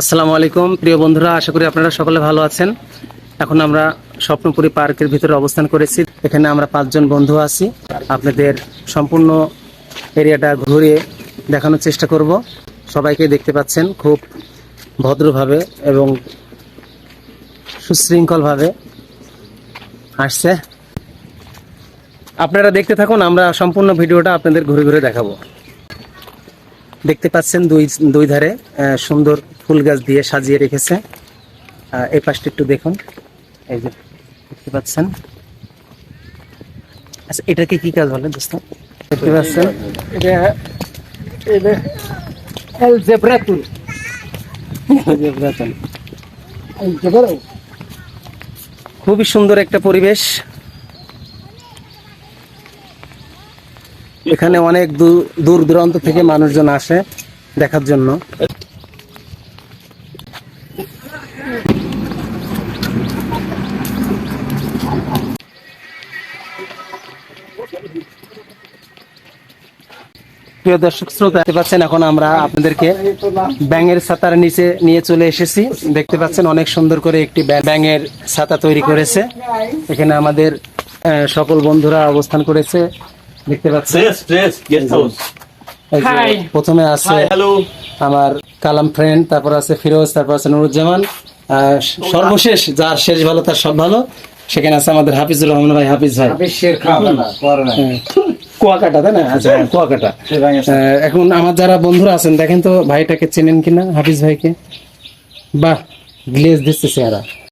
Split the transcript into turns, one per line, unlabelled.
আসসালামু আলাইকুম। প্রিয় বন্ধুরা, আশা করি আপনারা সকলে ভালো আছেন। এখন আমরা স্বপ্নপুরী পার্কের ভিতরে অবস্থান করেছি। এখানে আমরা পাঁচজন বন্ধু আছি। আপনাদের সম্পূর্ণ এরিয়াটা ঘুরিয়ে দেখানোর চেষ্টা করব। সবাইকে দেখতে পাচ্ছেন খুব ভদ্রভাবে এবং সুশৃঙ্খলভাবে আসছে। আপনারা দেখতে থাকুন, আমরা সম্পূর্ণ ভিডিওটা আপনাদের ঘুরে ঘুরে দেখাবো। দেখতে পাচ্ছেন দুই দুই ধারে সুন্দর ফুল গাছ দিয়ে সাজিয়ে রেখেছে। এই পাশটা একটু দেখুন। এই যে দেখতে পাচ্ছেন? আচ্ছা এটাকে কি কাজ বলে দোস্ত? দেখতে পাচ্ছেন?
এটা এটা
খুবই সুন্দর একটা পরিবেশ। এখানে অনেক দূর দূর দূরান্ত থেকে মানুষজন আসে দেখার জন্য। প্রিয় দর্শক শ্রোতা দেখতে পাচ্ছেন এখন আমরা আপনাদেরকে ব্যাঙের ছাতার নিচে নিয়ে চলে এসেছি দেখতে পাচ্ছেন অনেক সুন্দর করে একটি ব্যাং- ব্যাঙের ছাতা তৈরি করেছে এখানে আমাদের আহ, সকল বন্ধুরা অবস্থান করেছে দেখতে পাচ্ছেন. প্রথমে আছে. আমার কালাম ফ্রেন্ড তারপর আছে ফিরোজ তারপর আছে নুরুজ্জামান। সর্বশেষ যার শেষ ভালো তার সব ভালো সেখানে আছে আমাদের হাফিজুর রহমান ভাই হাফিজ ভাই। হ্যাঁ। কুয়াকাটা তাই না? আচ্ছা হ্যাঁ, কুয়াকাটা। এখন আমার যারা বন্ধুরা আছেন দেখেন তো ভাইটাকে চেনেন কিনা হাফিজ ভাইকে? বাহ গ্লেজ দিচ্ছে চেহারা